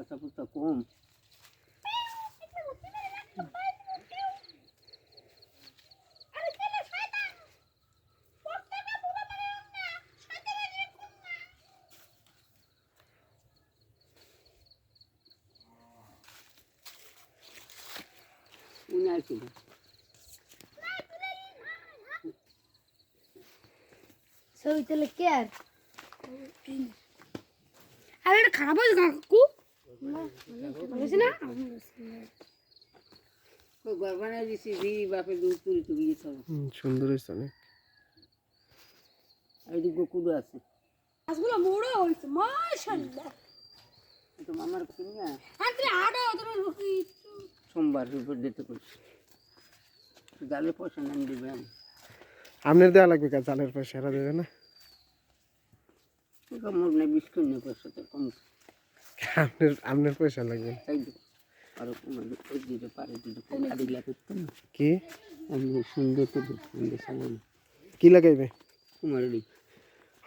কাঁচা পুচা কম আসছিল ছবি তুলে কে আর? আরে এটা খারাপ হয়েছে কাকু। সুন্দর হয়েছে অনেক। এইদিকে কুড়ো আছে। গাছগুলো বড় হয়েছে মাশাআল্লাহ। তো মামার কিনা আর তুই আড়ো তোর সোমবার উপর দিতে করছি জালে পয়সা নেন দিবেন আপনার দেওয়া লাগবে কাজ জালের পয়সা এরা দেবে না? মোট নেই বিস্কুট নেই পয়সা তো কম। আপনার আপনার পয়সা লাগবে। চাই দেবো আরও কমে ওই দিতে পারে দিতে গাড়ি লাগে তো না? কি? আমি সুন্দর কি লাগাইবে? তোমার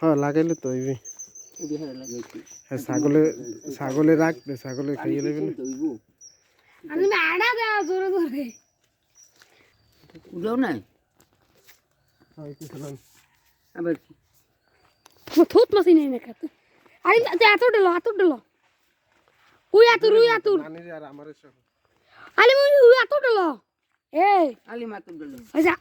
হ্যাঁ লাগাইলে তো হইবে। লাগাইছি। হ্যাঁ ছাগলে ছাগলে রাখবে ছাগলে খাইয়ে নেবে না। আমি আড়া জোরে জোরে। নাই? আবার থুত মাসি নেই না খাতে আরে এত ডেলো এত ডেলো উই আতুর হুই আতুর। আরে উই এত ডেলো এই। আলি মাত্র দিল আচ্ছা।